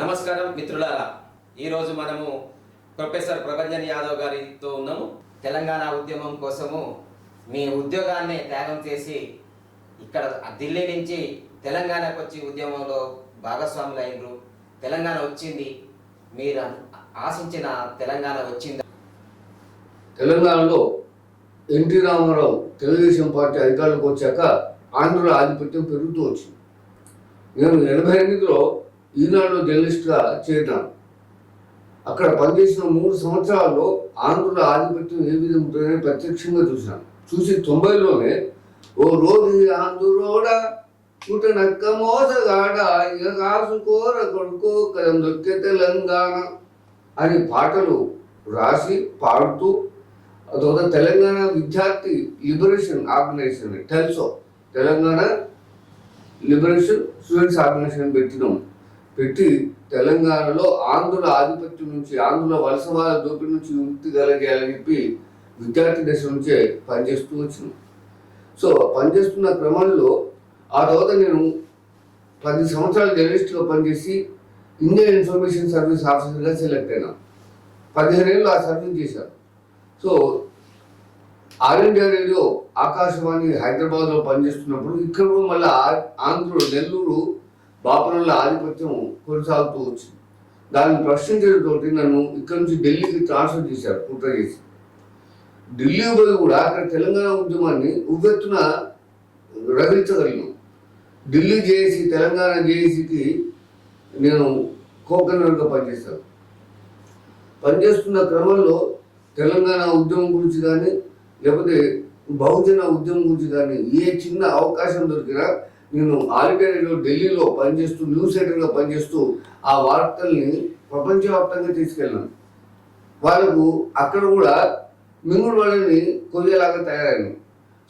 నమస్కారం మిత్రులారా. ఈరోజు మనము ప్రొఫెసర్ ప్రభంజన్ యాదవ్ గారితో ఉన్నాము. తెలంగాణ ఉద్యమం కోసము మీ ఉద్యోగాన్ని త్యాగం చేసి ఇక్కడ ఢిల్లీ నుంచి తెలంగాణకు వచ్చి ఉద్యమంలో భాగస్వాములైనరు తెలంగాణ వచ్చింది. మీరు ఆశించిన తెలంగాణ వచ్చింది? తెలంగాణలో ఎన్టీ రామారావు తెలుగుదేశం పార్టీ అధికారులకు వచ్చాక ఆంధ్రుల ఆధిపత్యం పెరుగుతూ వచ్చింది. నేను ఎనభై ఎనిమిదిలో ఈనాడు జర్నలిస్ట్గా చేరినాను అక్కడ పనిచేసిన మూడు సంవత్సరాల్లో ఆంధ్రుల ఆధిపత్యం ఏ విధంగా ఉంటుందని ప్రత్యక్షంగా చూశాను. చూసి తొంభైలోనే ఓ రోజు ఆంధ్రులోడ పుట్ట నక్క మోసగాడ ఇక కాసుకోర కొడుకు కదం దొక్కే తెలంగాణ అని పాటలు రాసి పాడుతూ అదొక తెలంగాణ విద్యార్థి liberation organisation TELSO Telangana liberation students organisation పెట్టినాం. పెట్టి తెలంగాణలో ఆంధ్రుల ఆధిపత్యం నుంచి ఆంధ్రుల వలసవాద దోపిడి నుంచి విముక్తి కలగేయాలని చెప్పి విద్యార్థి దశ నుంచే పనిచేస్తూ వచ్చినాం. సో పనిచేస్తున్న క్రమంలో ఆ తర్వాత నేను పది సంవత్సరాలు జర్నలిస్ట్గా పనిచేసి ఇండియన్ ఇన్ఫర్మేషన్ సర్వీస్ ఆఫీసర్గా సెలెక్ట్ అయినా. పదిహేను ఏళ్ళు ఆ సర్వీస్ చేశాను. So All India Radio Akashvani హైదరాబాద్లో పనిచేస్తున్నప్పుడు ఇక్కడ మళ్ళీ ఆంధ్రుడు నెల్లూరు బాపనల ఆధిపత్యం కొనసాగుతూ వచ్చింది దాన్ని ప్రశ్నించడంతో నన్ను ఇక్కడ నుంచి ఢిల్లీకి ట్రాన్స్ఫర్ చేశారు కుట్ర చేసి. ఢిల్లీ పోయి కూడా అక్కడ తెలంగాణ ఉద్యమాన్ని ఉవ్వెత్తున రగిలించగలిగాను ఢిల్లీ జేఏసీ తెలంగాణ జేఏసీకి నేను కోకనర్గా పనిచేశాను. పనిచేస్తున్న క్రమంలో తెలంగాణ ఉద్యమం గురించి కానీ లేకపోతే బహుజన ఉద్యమం గురించి కానీ ఏ చిన్న అవకాశం దొరికినా నేను ఆల్ ఢిల్లీలో పనిచేస్తూ న్యూస్ సెంటర్లో పనిచేస్తూ ఆ వార్తల్ని ప్రపంచవ్యాప్తంగా తీసుకెళ్ళాను. వాళ్ళకు అక్కడ కూడా మింగుడు వాళ్ళని కొయ్యేలాగా తయారైంది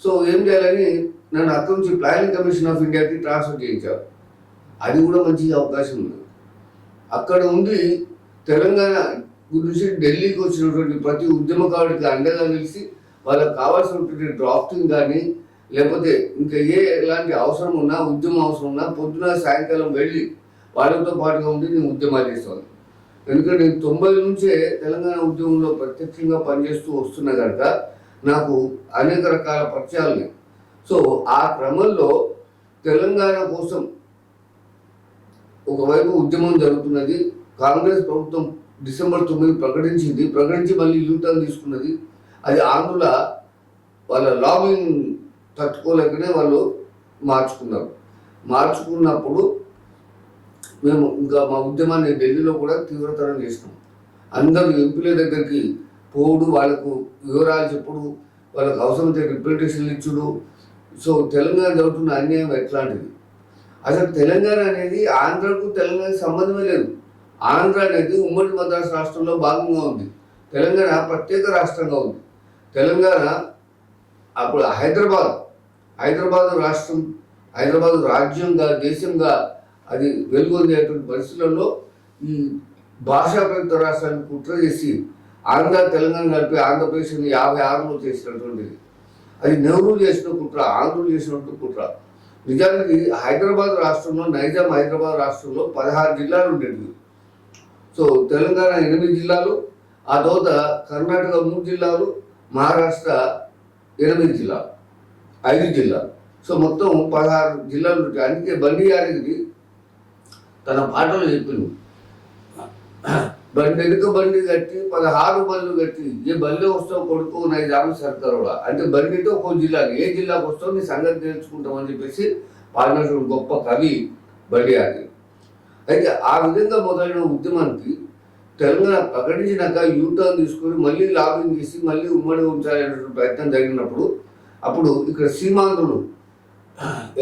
సో ఏం చేయాలని నన్ను అక్కడి నుంచి ప్లానింగ్ కమిషన్ ఆఫ్ ఇండియాకి ట్రాన్స్ఫర్ చేయించారు. అది కూడా మంచి అవకాశం ఉంది. అక్కడ ఉండి తెలంగాణ గురించి ఢిల్లీకి వచ్చినటువంటి ప్రతి ఉద్యమకారుడికి అండగా నిలిచి వాళ్ళకి కావాల్సినటువంటి డ్రాఫ్టింగ్ కానీ లేకపోతే ఇంకా ఏ ఎలాంటి అవసరం ఉన్నా ఉద్యమం అవసరం ఉన్నా పొద్దున సాయంకాలం వెళ్ళి వాళ్ళతో పాటుగా ఉండి నేను ఉద్యమాలు చేస్తాను ఎందుకంటే నేను తొంభై నుంచే తెలంగాణ ఉద్యమంలో ప్రత్యక్షంగా పనిచేస్తూ వస్తున్నా కనుక నాకు అనేక రకాల పరిచయాలు ఉన్నాయి. సో ఆ క్రమంలో తెలంగాణ కోసం ఒకవైపు ఉద్యమం జరుగుతున్నది కాంగ్రెస్ ప్రభుత్వం డిసెంబర్ తొమ్మిది ప్రకటించింది ప్రకటించి మళ్ళీ యూటర్న్ తీసుకున్నది అది ఆంధ్రుల వాళ్ళ లాబింగ్ తట్టుకోలేకనే వాళ్ళు మార్చుకున్నారు. మార్చుకున్నప్పుడు మేము ఇంకా మా ఉద్యమాన్ని ఢిల్లీలో కూడా తీవ్రతరం చేసినాం. అందరూ ఎంపీల దగ్గరికి పోవుడు వాళ్ళకు వివరాలు చెప్పుడు వాళ్ళకు అవసరమైతే రిప్రజెంటేషన్లు ఇచ్చుడు. సో తెలంగాణ జరుగుతున్న అన్యాయం ఎట్లాంటిది? అసలు తెలంగాణ అనేది ఆంధ్రకు తెలంగాణకి సంబంధమే లేదు. ఆంధ్ర అనేది ఉమ్మడి మద్రాసు రాష్ట్రంలో భాగంగా ఉంది. తెలంగాణ ప్రత్యేక రాష్ట్రంగా ఉంది. తెలంగాణ అప్పుడు హైదరాబాద్ హైదరాబాద్ రాష్ట్రం హైదరాబాద్ రాజ్యంగా దేశంగా అది వెలుగొందేటువంటి పరిస్థితులలో ఈ భాషా రాష్ట్రాన్ని కుట్ర చేసి ఆంధ్ర తెలంగాణ కలిపి ఆంధ్రప్రదేశ్ని యాభై ఆరులో చేసినటువంటిది. అది నెహ్రూ చేసిన కుట్ర ఆంధ్రులు చేసినటువంటి కుట్ర. నిజానికి హైదరాబాద్ రాష్ట్రంలో నైజాం హైదరాబాద్ రాష్ట్రంలో పదహారు జిల్లాలు ఉండేవి సో తెలంగాణ ఎనిమిది జిల్లాలు ఆ తర్వాత కర్ణాటక మూడు జిల్లాలు మహారాష్ట్ర ఎనిమిది జిల్లాలు. ఐదు జిల్లాలు సో మొత్తం పదహారు జిల్లాలు అందుకే బండి యాదగిరి తన పాటలు చెప్పింది బండి వెనుక బండి కట్టి పదహారు బళ్ళు కట్టి ఏ బల్లె వస్తావు కొడుకు నైజాము సర్కారుడా? అంటే బండితో ఒక జిల్లాకి. ఏ జిల్లాకు వస్తావు నీ సంగతి తెలుసుకుంటామని చెప్పేసి పాడినటువంటి గొప్ప కవి బండి ఆది అయితే ఆ విధంగా మొదలైన ఉద్యమానికి తెలంగాణ ప్రకటించినాక యూటర్న్ తీసుకొని మళ్ళీ లాబింగ్ చేసి మళ్ళీ ఉమ్మడి ఉంచాలనేటువంటి ప్రయత్నం జరిగినప్పుడు అప్పుడు ఇక్కడ సీమాంధ్రులు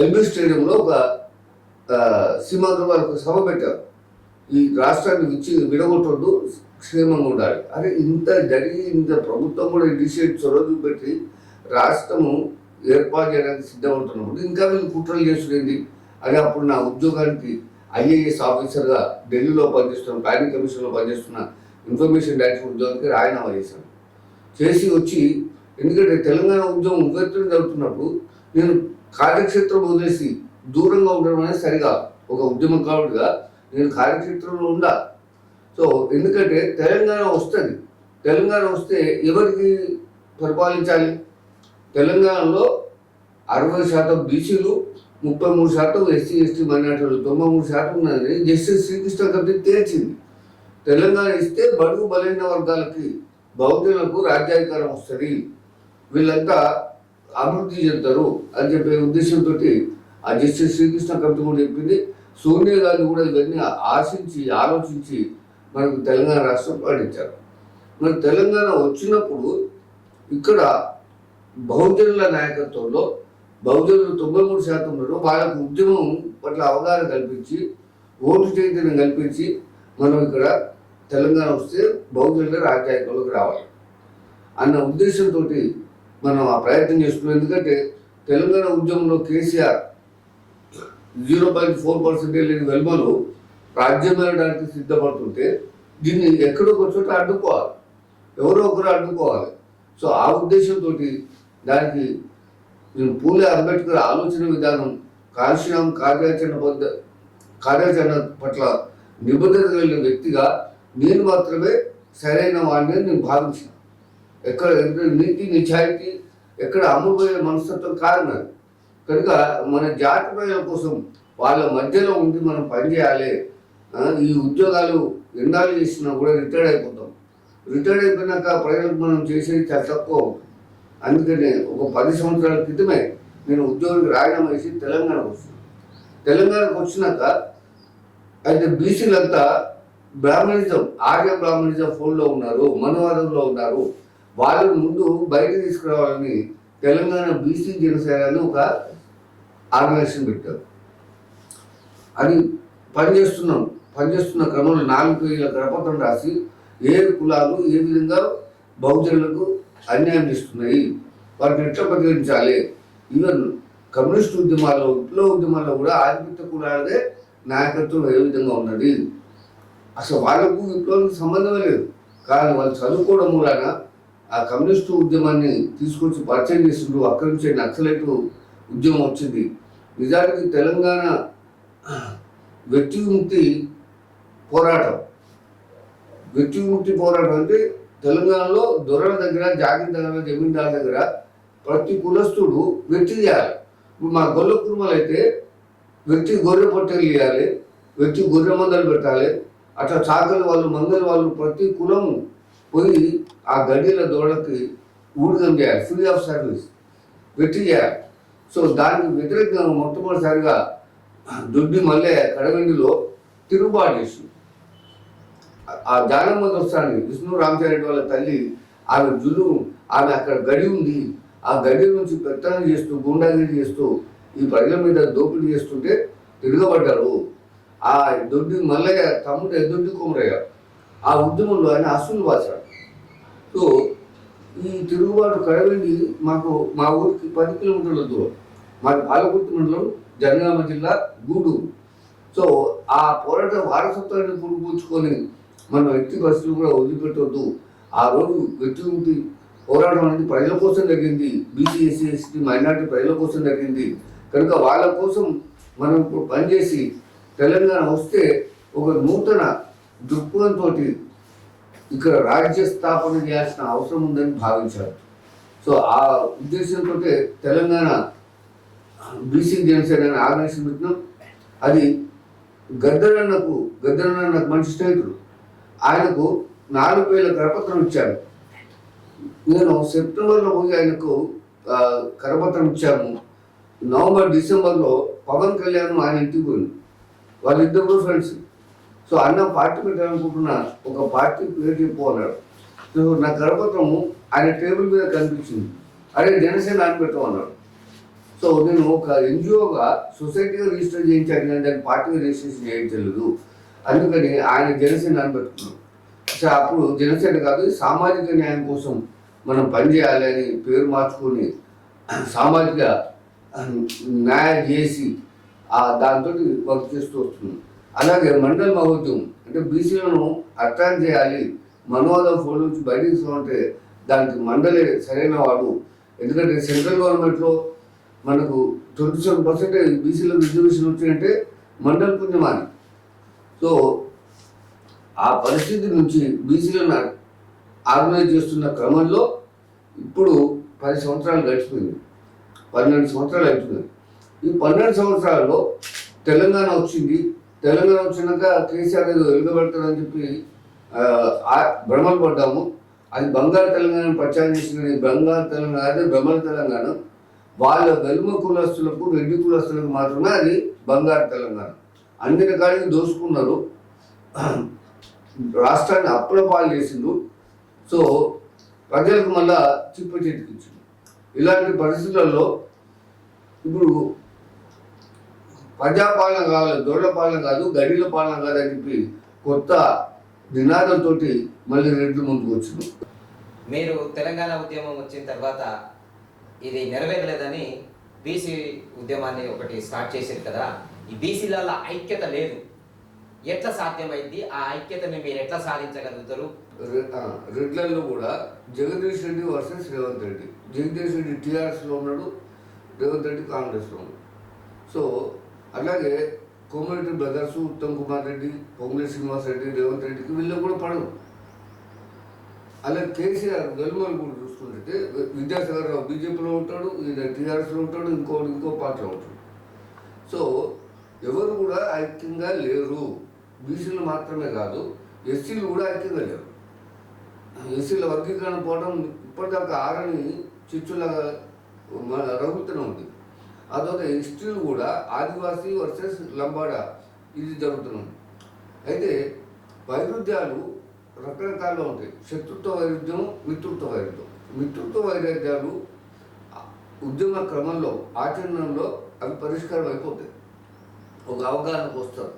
ఎల్బీ స్టేడియంలో ఒక సీమాంధ్రులు వాళ్ళకు సభ పెట్టారు. ఈ రాష్ట్రాన్ని విచ్చి విడగొట్టొద్దు క్షేమంగా ఉండాలి. అరే ఇంత జరిగి ఇంత ప్రభుత్వం కూడా ఇనిషియేట్ చొరవ చూపెట్టి రాష్ట్రము ఏర్పాటు చేయడానికి సిద్ధమవుతున్నప్పుడు ఇంకా వీళ్ళు కుట్రలు చేస్తుండేది అని అప్పుడు నా ఉద్యోగానికి ఐఏఎస్ ఆఫీసర్గా ఢిల్లీలో పనిచేస్తున్న ప్లానింగ్ కమిషన్లో పనిచేస్తున్న ఇన్ఫర్మేషన్ డైరెక్టర్ ఉద్యోగానికి రాజీనామా చేశాను. చేసి వచ్చి ఎందుకంటే తెలంగాణ ఉద్యమం ఉవ్వెత్తున జరుగుతున్నప్పుడు నేను కార్యక్షేత్రం వదిలేసి దూరంగా ఉండడం అనేది సరిగా ఒక ఉద్యమం కాబట్టిగా నేను కార్యక్షేత్రంలో ఉండా. సో ఎందుకంటే తెలంగాణ వస్తుంది. తెలంగాణ వస్తే ఎవరికి పరిపాలించాలి? తెలంగాణలో అరవై శాతం బీసీలు ముప్పై మూడు శాతం ఎస్సీ ఎస్టీ మైనార్టీలు తొంభై మూడు శాతం ఉన్నది. జస్టిస్ శ్రీకృష్ణ కమిటీ తేల్చింది. తెలంగాణ ఇస్తే బడుగు బలైన వర్గాలకి బహుజనులకు రాజ్యాధికారం వస్తుంది. వీళ్ళంతా అభివృద్ధి చెందుతారు అని చెప్పే ఉద్దేశంతో ఆ జస్టిస్ శ్రీకృష్ణ కమిటీ కూడా చెప్పింది. సోనియా గాంధీ కూడా ఇవన్నీ ఆశించి ఆలోచించి మనకు తెలంగాణ రాష్ట్రం పాటించారు. మరి తెలంగాణ వచ్చినప్పుడు ఇక్కడ బహుజనుల నాయకత్వంలో బహుజనులు తొంభై మూడు శాతం ఉన్నారు వాళ్ళకు ఉద్యమం పట్ల అవగాహన కల్పించి ఓటు చైతన్యం కల్పించి మనం ఇక్కడ తెలంగాణ వస్తే బహుజనుల రాజ్యాంగంలోకి రావాలి. అన్న ఉద్దేశంతో మనం ఆ ప్రయత్నం చేస్తున్నాం. ఎందుకంటే తెలంగాణ ఉద్యమంలో KCR zero point four percentage లేని వెల్మలు రాజ్యం వెళ్ళడానికి సిద్ధపడుతుంటే దీన్ని ఎక్కడో ఒక చోట అడ్డుకోవాలి. ఎవరో ఒకరు అడ్డుకోవాలి. సో ఆ ఉద్దేశంతో దానికి నేను పూలే అంబేద్కర్ ఆలోచన విధానం కాల్షియం కార్యాచరణ పద్ధ కార్యాచరణ పట్ల నిబద్ధత కలిగిన వ్యక్తిగా నేను మాత్రమే సరైన వాడిని నేను భావించిన. ఎక్కడ నీతి నిజాయితీ ఎక్కడ అమ్ముపోయే మనస్తత్వం కారణం. కనుక మన జాతి ప్రజల కోసం వాళ్ళ మధ్యలో ఉండి మనం పనిచేయాలి ఈ ఉద్యోగాలు ఎన్నాళ్ళు చేసినా కూడా రిటైర్డ్ అయిపోతాం. రిటైర్డ్ అయిపోయినాక ప్రజలకు మనం చేసేది చాలా తక్కువ. అందుకనే ఒక పది సంవత్సరాల క్రితమే నేను ఉద్యోగానికి రాయడం వేసి తెలంగాణకు వస్తున్నాను తెలంగాణకు వచ్చినాక అయితే బీసీలంతా బ్రాహ్మణిజం ఆర్య బ్రాహ్మణిజం ఫోన్లో ఉన్నారు మనవాదంలో ఉన్నారు. వాళ్ళని ముందు బయట తీసుకురావాలని తెలంగాణ బీసీ జనసేన అని ఒక ఆర్గనైజేషన్ పెట్టారు. అది పనిచేస్తున్నాం పనిచేస్తున్న క్రమంలో నాలుగు వేల కరపత్రం రాసి ఏ కులాలు ఏ విధంగా బహుజనులకు అన్యాయం చేస్తున్నాయి వాటిని ఎట్లా పరిగణించాలి ఈవెన్ కమ్యూనిస్ట్ ఉద్యమాల్లో విప్లవ ఉద్యమాల్లో కూడా ఆధిపత్య కులాలదే నాయకత్వం ఏ విధంగా ఉన్నది? అసలు వాళ్ళకు విప్లవానికి సంబంధమే లేదు. కానీ వాళ్ళు చదువుకోవడం మూలాన ఆ కమ్యూనిస్టు ఉద్యమాన్ని తీసుకొచ్చి పరిచయం చేసిండు అక్కడి నుంచే నక్సలైట్ ఉద్యమం వచ్చింది. నిజానికి తెలంగాణ వ్యక్తి విముక్తి పోరాటం. వ్యక్తి విముక్తి పోరాటం అంటే తెలంగాణలో దొరల దగ్గర జాగిర్ దగ్గర జమీందార్ దగ్గర ప్రతి కులస్తుడు వ్యక్తి చేయాలి. ఇప్పుడు మా గొల్ల కుటుంబాలు అయితే వ్యక్తి గొర్రె పొట్టలు ఇవ్వాలి వ్యక్తి గొర్రె మందలు పెట్టాలి. అట్లా చాకలి వాళ్ళు మందలు వాళ్ళు ప్రతి కులము పోయి ఆ గడ్డిల దూడకి ఊడిగం చేయాలి. ఫ్రీ ఆఫ్ సర్వీస్ వ్యక్తి చేయాలి. సో దానికి వ్యతిరేకంగా మొట్టమొదటిసారిగా దుడ్డి మల్లె కడవెండిలో తిరుగుబాటు చేసింది. ఆ జానమ్మ వస్తాను విష్ణు రామచారెడ్డి వాళ్ళ తల్లి ఆమె జులు ఆమె అక్కడ గడి ఉంది. ఆ గడి నుంచి పెత్తనం చేస్తూ గుండాగిరి చేస్తూ ఈ ప్రజల మీద దోపిడీ చేస్తుంటే తిరగబడ్డారు. ఆ దొడ్డి మల్లయ్య తమ్ముడు ఎదుడ్డి కుమరయ్య. ఆ ఉద్యమంలో ఆయన అసలు వాచాడు సో ఈ తిరుగుబాటు కడవండి మాకు మా ఊరికి పది కిలోమీటర్ల దూరం. మాది పాలకుర్తి మండలం జనగామ జిల్లా గూడూరు. సో ఆ పోరాట వారసత్వాన్ని పురుగుపుచ్చుకొని మనం వ్యక్తి పరిస్థితులు కూడా వదిలిపెట్టవద్దు ఆ రోజు వ్యక్తి పోరాటం అనేది ప్రజల కోసం జరిగింది. బీసీ ఎస్సీ ఎస్టీ మైనార్టీ ప్రజల కోసం జరిగింది. కనుక వాళ్ళ కోసం మనం ఇప్పుడు పనిచేసి తెలంగాణ వస్తే ఒక నూతన దృక్పథంతో ఇక్కడ రాజ్య స్థాపన చేయాల్సిన అవసరం ఉందని భావించారు. సో ఆ ఉద్దేశంతో తెలంగాణ బీసీ జనసేన అనే ఆర్గనైజేషన్ పెట్టినాం. అది గద్దరన్నకు గద్దరన్న నాకు మంచి స్నేహితుడు. ఆయనకు నాలుగు వేల కరపత్రం ఇచ్చాను నేను సెప్టెంబర్లో పోయి ఆయనకు కరపత్రం ఇచ్చాము. నవంబర్ డిసెంబర్లో పవన్ కళ్యాణ్ ఆయన ఇంటికి పోయింది వాళ్ళిద్దరు ఫ్రెండ్స్ సో అన్న పార్టీ పెట్టాలనుకుంటున్నా ఒక పార్టీ పేరు చెప్పు సో నా కరపత్రము ఆయన టేబుల్ మీద కనిపించింది. అరే జనసేన అని పెట్టమన్నాడు సో నేను ఒక ఎన్జిఓగా సొసైటీగా రిజిస్టర్ చేయించాను కానీ దాన్ని పార్టీగా రిజిస్ట్రేషన్ చేయించలేదు. అందుకని ఆయన జనసేన అని పెట్టుకున్నాం సో అప్పుడు జనసేన కాదు సామాజిక న్యాయం కోసం మనం పనిచేయాలి అని పేరు మార్చుకొని సామాజిక న్యాయం చేసి దాంతో వర్క్ చేస్తూ వస్తున్నాం. అలాగే మండల మహోద్యమం అంటే బీసీలను అర్థం చేయాలి. మనోదం ఫోన్ నుంచి బయటికి ఉంటే దానికి మండలే సరైన వాడు. ఎందుకంటే సెంట్రల్ గవర్నమెంట్లో మనకు ట్వంటీ సెవెన్ పర్సెంట్ బీసీలో రిజర్వేషన్ వచ్చిందంటే మండల్ పుణ్యమాని సో ఆ పరిస్థితి నుంచి బీసీలను ఆర్గనైజ్ చేస్తున్న క్రమంలో ఇప్పుడు పది సంవత్సరాలు గడిచిపోయింది. పన్నెండు సంవత్సరాలు అవుతుంది ఈ పన్నెండు సంవత్సరాల్లో తెలంగాణ వచ్చింది. తెలంగాణ వచ్చినాక కేసీఆర్ ఏదో వెలుగబెడతారని చెప్పి భ్రమలు పడ్డాము. అది బంగారు తెలంగాణ ప్రచారం చేసిన బంగారు తెలంగాణ అదే భ్రమల తెలంగాణ. వాళ్ళ వెలుమ కులస్తులకు రెడ్డి కులస్తులకు మాత్రమే అది బంగారు తెలంగాణ. అన్ని రకాలకి దోసుకున్నారు. రాష్ట్రాన్ని అప్పుల పాలు చేసిండు. సో ప్రజలకు మళ్ళా చిప్ప చేతికిచ్చింది ఇలాంటి పరిస్థితులలో ఇప్పుడు ప్రజాపాలన కావాలి దొరల పాలన కాదు గడిల పాలన కాదని చెప్పి కొత్త నినాదంతో మళ్ళీ రెడ్లు ముందుకు వచ్చింది. మీరు తెలంగాణ ఉద్యమం వచ్చిన తర్వాత ఇది నెరవేరలేదని బీసీ ఉద్యమాన్ని ఒకటి స్టార్ట్ చేశారు కదా. ఈ బీసీలలో ఐక్యత లేదు. ఎట్లా సాధ్యమైంది? ఆ ఐక్యతని మీరు ఎట్లా సాధించగలుగుతారు? రెడ్లలో కూడా జగదీష్ రెడ్డి వర్సెస్ రేవంత్ రెడ్డి. జగదీష్ రెడ్డి టీఆర్ఎస్లో ఉన్నాడు రేవంత్ రెడ్డి కాంగ్రెస్లో ఉన్నాడు. సో అలాగే కోమరెడ్డి బ్రదర్స్ ఉత్తమ్ కుమార్ రెడ్డి పొంగులే శ్రీనివాస్ రెడ్డి రేవంత్ రెడ్డికి వీళ్ళు కూడా పడవు. అలాగే కేసీఆర్ వెలుమలు కూడా చూసుకుంటే విద్యాసాగర్ రావు బీజేపీలో ఉంటాడు ఈయన టీఆర్ఎస్లో ఉంటాడు ఇంకో ఇంకో పార్టీలో ఉంటాడు. సో ఎవరు కూడా ఐక్యంగా లేరు. బీసీలు మాత్రమే కాదు ఎస్సీలు కూడా ఐక్యంగా లేరు. ఎస్సీల వర్గీకరణ పోవడం ఇప్పటిదాకా ఆరని చిచ్చులాగా రగులుతూనే ఉంది. అదొక హిస్టరీలు కూడా ఆదివాసీ వర్సెస్ లంబాడా ఇది జరుగుతున్నాం అయితే వైరుధ్యాలు రకరకాలుగా ఉంటాయి. శత్రుత్వ వైరుధ్యం మిత్రుత్వ వైరుధ్యం. మిత్రుత్వ వైరుధ్యాలు ఉద్యమ క్రమంలో ఆచరణలో అవి పరిష్కారం అయిపోతాయి. ఒక అవగాహనకు వస్తారు.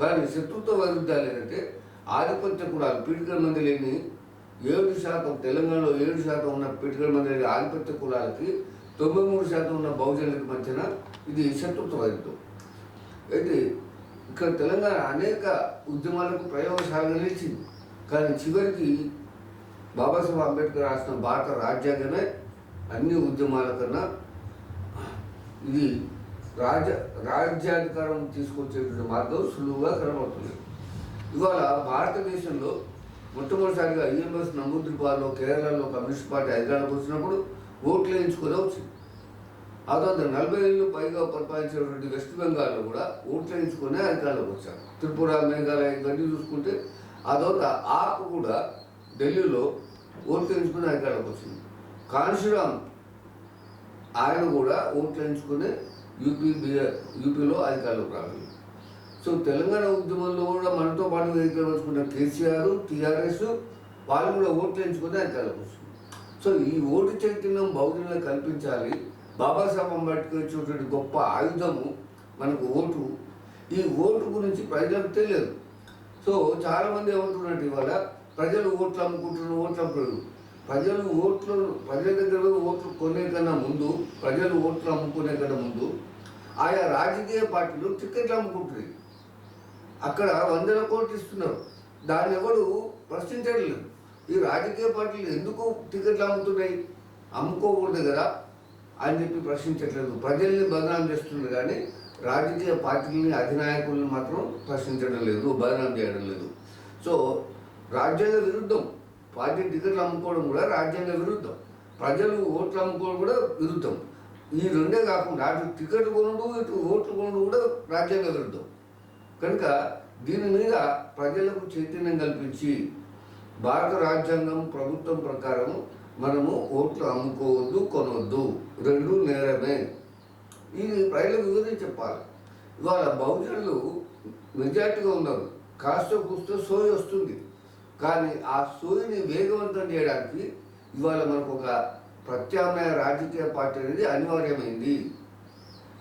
కానీ శత్రుత్వ వైరుధ్యాలు ఏంటంటే ఆధిపత్య కులాలు పీడికల మంది లేని ఏడు శాతం తెలంగాణలో ఏడు శాతం ఉన్న పీడికల మంది లేని ఆధిపత్య కులాలకి తొంభై మూడు శాతం ఉన్న బహుజనులకు మధ్యన ఇది శత్రుత్వ వైరుధ్యం అయితే ఇక్కడ తెలంగాణ అనేక ఉద్యమాలకు ప్రయోగశాల నిలిచింది. కానీ చివరికి బాబాసాహెబ్ అంబేద్కర్ రాసిన భారత రాజ్యాంగమే అన్ని ఉద్యమాల కన్నా ఇది రాజ రాజ్యాధికారం తీసుకొచ్చేటువంటి మార్గం సులువుగా కనబడుతుంది. ఇవాళ భారతదేశంలో మొట్టమొదటిసారిగా ఐఎంఎస్ నమూద్రిపాల్లో కేరళలో కమ్యూనిస్ట్ పార్టీ అధికారంలోకి వచ్చినప్పుడు ఓట్లు వేయించుకొని వచ్చింది. ఆ తర్వాత నలభై ఏళ్ళు పైగా పరిపాలించినటువంటి వెస్ట్ బెంగాల్లో కూడా ఓట్లు వేయించుకొని అధికారంలోకి వచ్చారు. త్రిపుర మేఘాలయ ఇవన్నీ చూసుకుంటే ఆ తర్వాత ఆకు కూడా ఢిల్లీలో ఓట్లు వేయించుకొని అధికారంలోకి వచ్చింది. కాన్షిరామ్ ఆయన కూడా ఓట్లు వేయించుకునే యూపీ బిఆర్ యూపీలో అధికారంలోకి రావాలి సో తెలంగాణ ఉద్యమంలో కూడా మనతో పాటు అధికారం వచ్చుకున్న కేసీఆర్ టీఆర్ఎస్ వాళ్ళు కూడా ఓట్లు వేయించుకుని అధికారంలోకి వస్తుంది సో ఈ ఓటు చైతన్యం బహుజనులకు కల్పించాలి. బాబాసాహెబ్ అంబేద్కర్ ఇచ్చినటువంటి గొప్ప ఆయుధము మనకు ఓటు. ఈ ఓటు గురించి ప్రజలకు తెలియదు. సో చాలామంది ఏమంటున్నట్టు ఇవాళ ప్రజలు ఓట్లు అమ్ముకుంటున్నారు ఓట్లు అమ్ముకుంటున్నారు. ప్రజలు ఓట్లు ప్రజల దగ్గర ఓట్లు కొనే కన్నా ముందు ప్రజలు ఓట్లు అమ్ముకునే కన్నా ముందు ఆయా రాజకీయ పార్టీలు టికెట్లు అమ్ముకుంటున్నాయి. అక్కడ వందల కోట్లు ఇస్తున్నారు. దాన్ని ఎవడు ప్రశ్నించడం లేదు ఈ రాజకీయ పార్టీలు ఎందుకు టికెట్లు అమ్ముతున్నాయి? అమ్ముకోకూడదు కదా? అని చెప్పి ప్రశ్నించట్లేదు. ప్రజల్ని బదనాం చేస్తుంది కానీ రాజకీయ పార్టీలని అధినాయకుల్ని మాత్రం ప్రశ్నించడం లేదు బదనాం చేయడం లేదు. సో రాజ్యాంగ విరుద్ధం. పార్టీ టికెట్లు అమ్ముకోవడం కూడా రాజ్యాంగ విరుద్ధం. ప్రజలు ఓట్లు అమ్ముకోవడం కూడా విరుద్ధం. ఈ రెండే కాకుండా అటు టికెట్ కొనుడు ఇటు ఓట్లు కొనుడు కూడా రాజ్యాంగ విరుద్ధం. కనుక దీని మీద ప్రజలకు చైతన్యం కల్పించి భారత రాజ్యాంగం ప్రభుత్వం ప్రకారం మనము ఓట్లు అమ్ముకోవద్దు కొనవద్దు రెండు నేరమే. ఇది ప్రజలకు వివరించి చెప్పాలి. ఇవాళ బహుజనులు మెజార్టీగా ఉన్నారు. కాస్త కూస్తో సోయి వస్తుంది. కానీ ఆ సోయిని వేగవంతం చేయడానికి ఇవాళ మనకు ఒక ప్రత్యామ్నాయ రాజకీయ పార్టీ అనేది అనివార్యమైంది.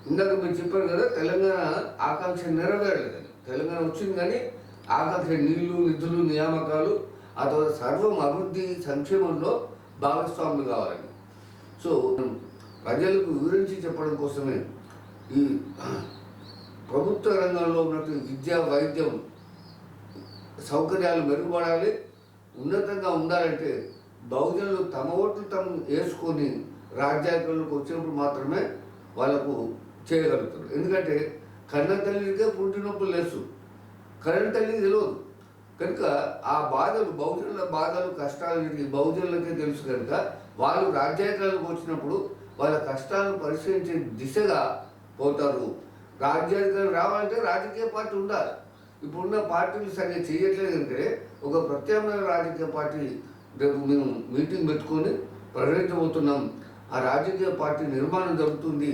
ఇందాక మీరు చెప్పారు కదా తెలంగాణ ఆకాంక్ష నెరవేరలేదని తెలంగాణ వచ్చింది కానీ ఆకాంక్ష నీళ్ళు నిధులు నియామకాలు అతను సర్వం అభివృద్ధి సంక్షేమంలో భాగస్వాములు కావాలని సో ప్రజలకు వివరించి చెప్పడం కోసమే ఈ ప్రభుత్వ రంగంలో ఉన్నటువంటి విద్యా వైద్యం సౌకర్యాలు మెరుగుపడాలి. ఉన్నతంగా ఉండాలంటే బహుజనులు తమ ఓట్లు తమ వేసుకొని రాజ్యాంగంలోకి వచ్చినప్పుడు మాత్రమే వాళ్ళకు చేయగలుగుతారు. ఎందుకంటే కన్న తల్లికే పుట్టినొప్పులు లేసు కరెంట్ తల్లికి తెలియదు కనుక ఆ బాధలు బహుజనుల బాధలు కష్టాలు ఈ బహుజనులకే తెలుసు కనుక వాళ్ళు రాజ్యాంగాలకు వచ్చినప్పుడు వాళ్ళ కష్టాలను పరిశీలించే దిశగా పోతారు. రాజ్యాంగం రావాలంటే రాజకీయ పార్టీ ఉండాలి. ఇప్పుడున్న పార్టీలు సరిగ్గా చేయట్లేదు అంటే ఒక ప్రత్యామ్నాయ రాజకీయ పార్టీ రేపు మేము మీటింగ్ పెట్టుకొని ప్రకటించబోతున్నాం. ఆ రాజకీయ పార్టీ నిర్మాణం జరుగుతుంది.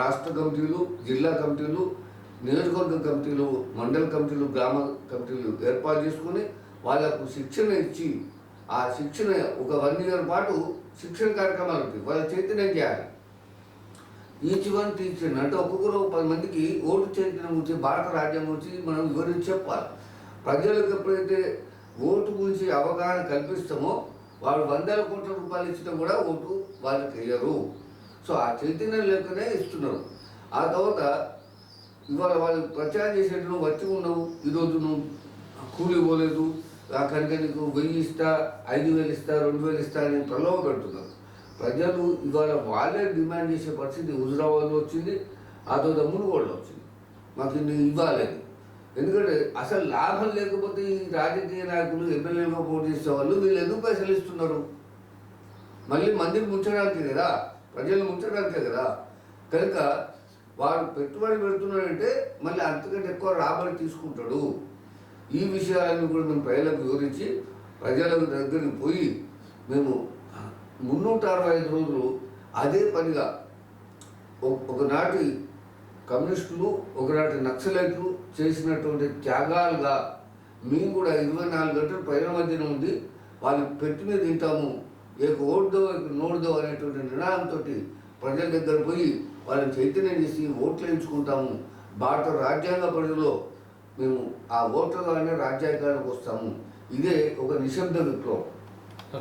రాష్ట్ర కమిటీలు జిల్లా కమిటీలు నియోజకవర్గ కమిటీలు మండల కమిటీలు గ్రామ కమిటీలు ఏర్పాటు చేసుకుని వాళ్ళకు శిక్షణ ఇచ్చి ఆ శిక్షణ ఒక వన్ ఇయర్ పాటు శిక్షణ కార్యక్రమాలు ఉంటాయి. వాళ్ళ చైతన్యం చేయాలి. ఈచ్ వన్ టీచర్ అంటే ఒక్కొక్కరు పది మందికి ఓటు చైతన్యం గురించి భారత రాజ్యం గురించి మనం వివరించి చెప్పాలి? ప్రజలకు ఎప్పుడైతే ఓటు గురించి అవగాహన కల్పిస్తామో వాళ్ళు వందల కోట్ల రూపాయలు ఇచ్చినా కూడా ఓటు వాళ్ళకి వేయరు. సో ఆ చైతన్యం లేకనే ఇస్తున్నారు. ఆ తర్వాత ఇవాళ వాళ్ళు ప్రచారం చేసేట్టు నువ్వు వచ్చి ఉన్నావు. ఈరోజు నువ్వు కూలి పోలేదు. ఆ కనుక నీకు వెయ్యి ఇస్తా ఐదు వేలు ఇస్తా రెండు వేలు ఇస్తా అని ప్రలోభ పెడుతున్నారు. ప్రజలు ఇవాళ వాళ్ళే డిమాండ్ చేసే పరిస్థితి హుజరాబాద్ వచ్చింది ఆ తర్వాత మునుగోళ్ళు వచ్చింది. మాకు ఇన్ని ఇవ్వాలని ఎందుకంటే అసలు లాభం లేకపోతే ఈ రాజకీయ నాయకులు ఎమ్మెల్యేగా పోటీ చేసే వాళ్ళు వీళ్ళు ఎందుకు పైసలు ఇస్తున్నారు? మళ్ళీ మందిని ముంచడానికే కదా? ప్రజలు ముంచడానికే కదా? కనుక వాడు పెట్టుబడి పెడుతున్నాడంటే మళ్ళీ అంతకంటే ఎక్కువ రాబడి తీసుకుంటాడు. ఈ విషయాలన్నీ కూడా మేము ప్రజలకు వివరించి ప్రజలకు దగ్గరికి పోయి మేము మున్నూట అరవై ఐదు రోజులు అదే పనిగా ఒకనాటి కమ్యూనిస్టులు ఒకనాటి నక్సలైట్లు చేసినటువంటి త్యాగాలుగా మేము కూడా ఇరవై నాలుగు గంటలు ప్రజల మధ్యన ఉంది వాళ్ళు పెట్టిన తింటాము. ఏక ఓడ్దో ఏక నోడ్దో అనేటువంటి నినాదంతో ప్రజల దగ్గర పోయి వాళ్ళని చైతన్యం చేసి ఓట్లు ఎంచుకుంటాము. భారత రాజ్యాంగ పరిధిలో మేము ఆ ఓట్ల ద్వారానే రాజ్యాంగానికి వస్తాము. ఇదే ఒక నిశ్శబ్ద విప్లవం.